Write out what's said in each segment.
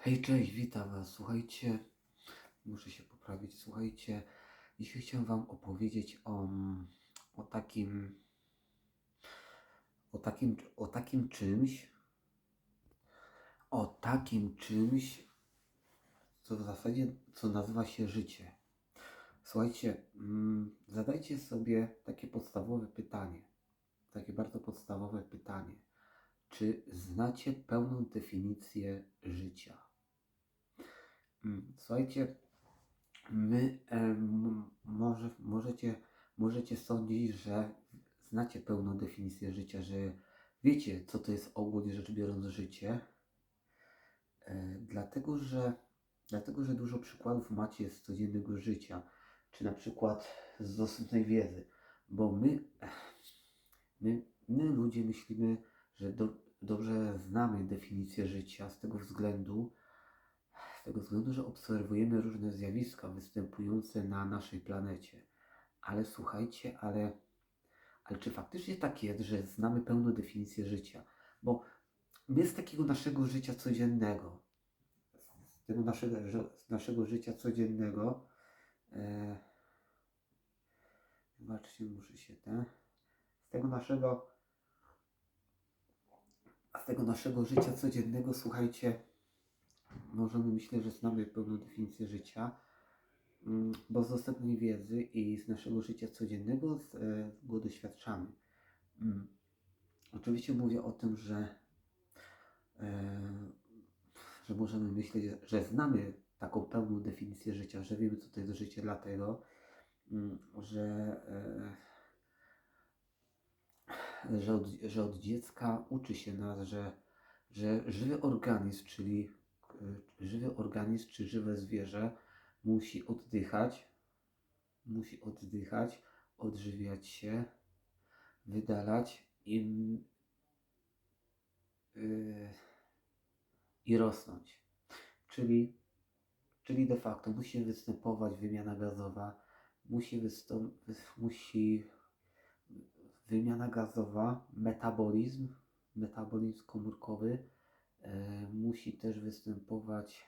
Hej, cześć, witam Was. Słuchajcie, muszę się poprawić. Słuchajcie, dzisiaj chciałem Wam opowiedzieć o, o takim, o takim, o takim czymś, o takim czymś, co w zasadzie, co nazywa się życie. Słuchajcie, mm, zadajcie sobie takie podstawowe pytanie, takie bardzo podstawowe pytanie. Czy znacie pełną definicję życia? Mm, Słuchajcie, my em, może, możecie, możecie sądzić, że znacie pełną definicję życia, że wiecie, co to jest ogólnie rzecz biorąc życie. E, dlatego, że, dlatego, że dużo przykładów macie z codziennego życia, czy na przykład z dostępnej wiedzy, bo my, my, my ludzie myślimy, że do, dobrze znamy definicję życia z tego względu, tego względu, że obserwujemy różne zjawiska występujące na naszej planecie. Ale słuchajcie, ale, ale czy faktycznie tak jest, że znamy pełną definicję życia? Bo my z takiego naszego życia codziennego, z tego naszego, z naszego życia codziennego, e, zobaczcie, muszę się ten, z tego naszego, z tego naszego życia codziennego, słuchajcie, możemy myśleć, że znamy pełną definicję życia, mm, bo z dostępnej wiedzy i z naszego życia codziennego z, e, go doświadczamy. Mm. Oczywiście mówię o tym, że, e, że możemy myśleć, że znamy taką pełną definicję życia, że wiemy, co to jest życie, dlatego, mm, że, e, że, od, że od dziecka uczy się nas, że, że żywy organizm, czyli żywy organizm czy żywe zwierzę musi oddychać, musi oddychać, odżywiać się, wydalać i, yy, i rosnąć. Czyli, czyli de facto musi występować wymiana gazowa, musi, musi wymiana gazowa, metabolizm, metabolizm komórkowy, musi też występować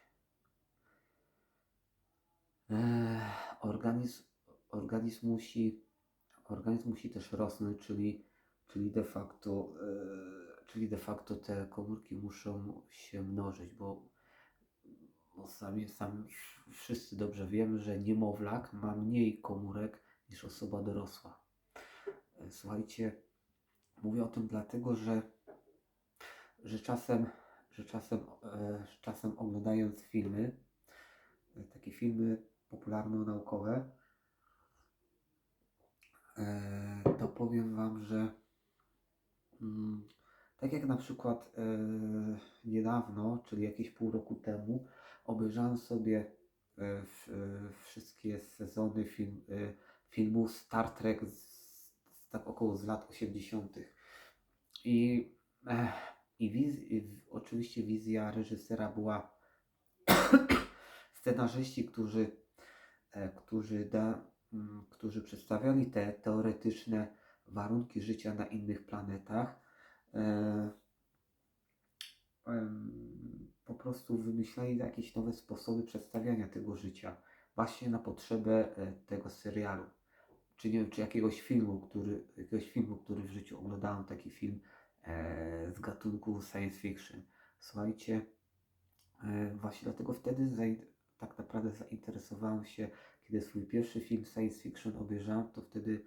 e, organizm, organizm musi organizm musi też rosnąć, czyli, czyli de facto e, czyli de facto te komórki muszą się mnożyć, bo, bo sami, sami wszyscy dobrze wiemy, że niemowlak ma mniej komórek niż osoba dorosła. E, Słuchajcie, mówię o tym dlatego, że, że czasem, że czasem, e, czasem oglądając filmy, e, takie filmy popularno-naukowe, e, to powiem Wam, że mm, tak jak na przykład niedawno, czyli jakieś pół roku temu, obejrzałem sobie wszystkie sezony film, filmu Star Trek z, tak około z lat 80. I, i, wiz, oczywiście wizja reżysera była scenarzyści, którzy, e, którzy, da, mm, którzy przedstawiali te teoretyczne warunki życia na innych planetach. E, po prostu wymyślali jakieś nowe sposoby przedstawiania tego życia, właśnie na potrzebę e, tego serialu. Czy nie wiem, czy jakiegoś filmu, który, jakiegoś filmu, który w życiu oglądałem, taki film z gatunku science fiction. Słuchajcie, e, właśnie dlatego wtedy tak naprawdę zainteresowałem się, kiedy swój pierwszy film science fiction obejrzałem, to wtedy,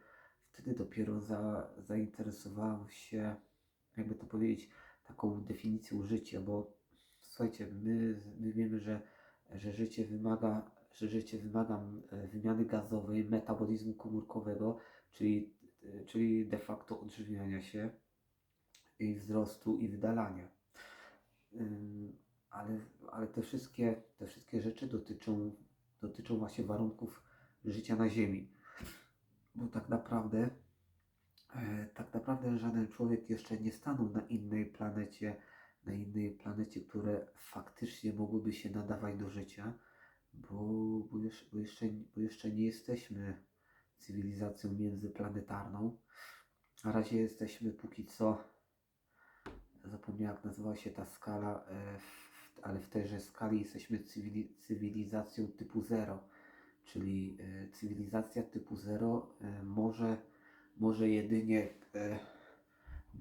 wtedy dopiero za, zainteresowałem się, jakby to powiedzieć, taką definicją życia, bo słuchajcie, my, my wiemy, że, że życie wymaga, że życie wymaga e, wymiany gazowej, metabolizmu komórkowego, czyli, e, czyli de facto odżywiania się i wzrostu i wydalania. Ale, ale te, wszystkie, te wszystkie rzeczy dotyczą, dotyczą właśnie warunków życia na Ziemi. Bo tak naprawdę, e, tak naprawdę żaden człowiek jeszcze nie stanął na innej planecie, na innej planecie, które faktycznie mogłyby się nadawać do życia, bo, bo, jeszcze, bo, jeszcze, bo jeszcze nie jesteśmy cywilizacją międzyplanetarną. Na razie jesteśmy póki co zapomniałem jak nazywała się ta skala, e, ale w tejże skali jesteśmy cywili, cywilizacją typu 0. Czyli e, cywilizacja typu 0 e, może, może jedynie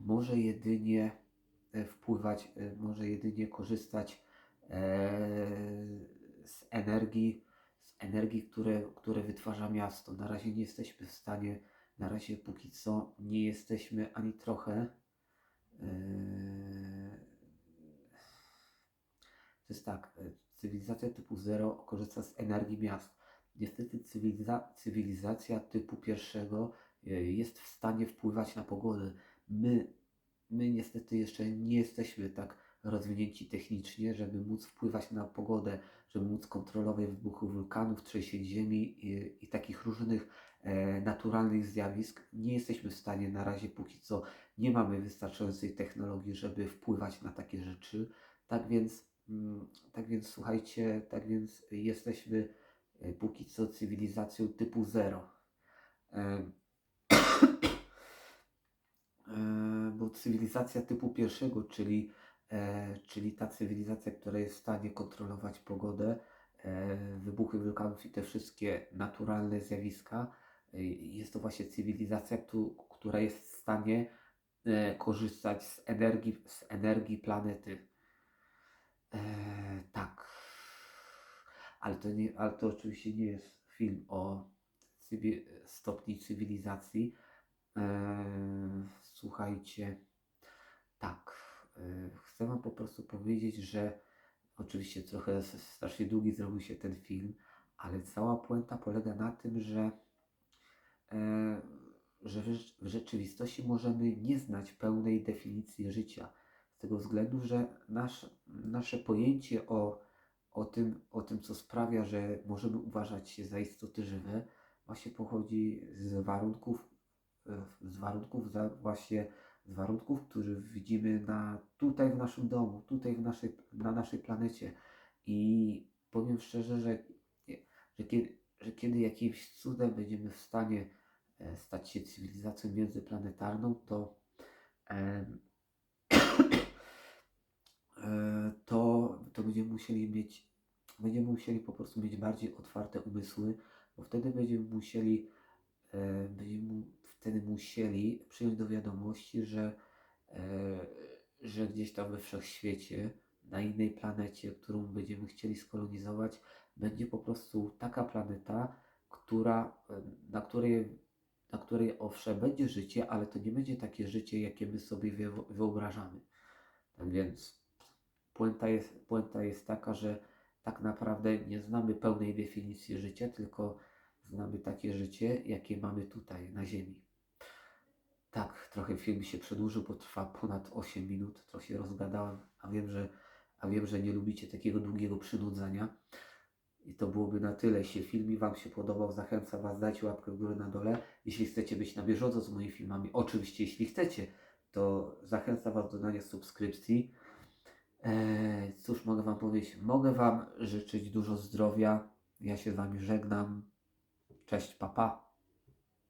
może jedynie wpływać, może jedynie korzystać z energii, z energii, które, które wytwarza miasto. Na razie nie jesteśmy w stanie, na razie póki co nie jesteśmy ani trochę. E, To jest tak, e, cywilizacja typu 0 korzysta z energii miast. Niestety cywiliza, cywilizacja typu pierwszego e, jest w stanie wpływać na pogodę. My, my niestety jeszcze nie jesteśmy tak rozwinięci technicznie, żeby móc wpływać na pogodę, żeby móc kontrolować wybuchy wulkanów, trzęsień ziemi i, i takich różnych e, naturalnych zjawisk. Nie jesteśmy w stanie na razie póki co, nie mamy wystarczającej technologii, żeby wpływać na takie rzeczy. Tak więc, mm, tak więc słuchajcie, tak więc jesteśmy e, póki co cywilizacją typu 0. Em, e, bo cywilizacja typu pierwszego, czyli, e, czyli ta cywilizacja, która jest w stanie kontrolować pogodę, e, wybuchy wulkanów i te wszystkie naturalne zjawiska, e, jest to właśnie cywilizacja, która jest w stanie e, korzystać z energii, z energii planety. E, tak. Ale to, nie, ale to oczywiście nie jest film o cywi- stopni cywilizacji. E, słuchajcie, tak. E, chcę Wam po prostu powiedzieć, że oczywiście trochę strasznie długi zrobił się ten film, ale cała puenta polega na tym, że, e, że w, rzecz- w rzeczywistości możemy nie znać pełnej definicji życia. Z tego względu, że nasz, nasze pojęcie o, o, tym, o tym, co sprawia, że możemy uważać się za istoty żywe, właśnie pochodzi z warunków, e, z warunków właśnie z warunków, które widzimy na, tutaj w naszym domu, tutaj w naszej, na naszej planecie. I powiem szczerze, że, że, kiedy, że kiedy jakimś cudem będziemy w stanie stać się cywilizacją międzyplanetarną, to em, e, to, to będziemy musieli mieć, będziemy musieli po prostu mieć bardziej otwarte umysły, bo wtedy będziemy musieli, e, będziemy wtedy musieli przyjąć do wiadomości, że, e, że gdzieś tam we wszechświecie, na innej planecie, którą będziemy chcieli skolonizować, będzie po prostu taka planeta, która, e, na której, na której owszem będzie życie, ale to nie będzie takie życie, jakie my sobie wyo- wyobrażamy. Tak więc puenta jest, puenta jest taka, że tak naprawdę nie znamy pełnej definicji życia, tylko znamy takie życie, jakie mamy tutaj na Ziemi. Tak, trochę film się przedłużył, bo trwa ponad 8 minut, trochę się rozgadałem, a wiem, że, a wiem, że nie lubicie takiego długiego przynudzania. I to byłoby na tyle. Jeśli film Wam się podobał, zachęcam Was, dajcie łapkę w górę na dole. Jeśli chcecie być na bieżąco z moimi filmami, oczywiście jeśli chcecie, to zachęcam Was do dania subskrypcji. Eee, cóż mogę Wam powiedzieć? Mogę Wam życzyć dużo zdrowia. Ja się z Wami żegnam. Cześć, papa. Pa.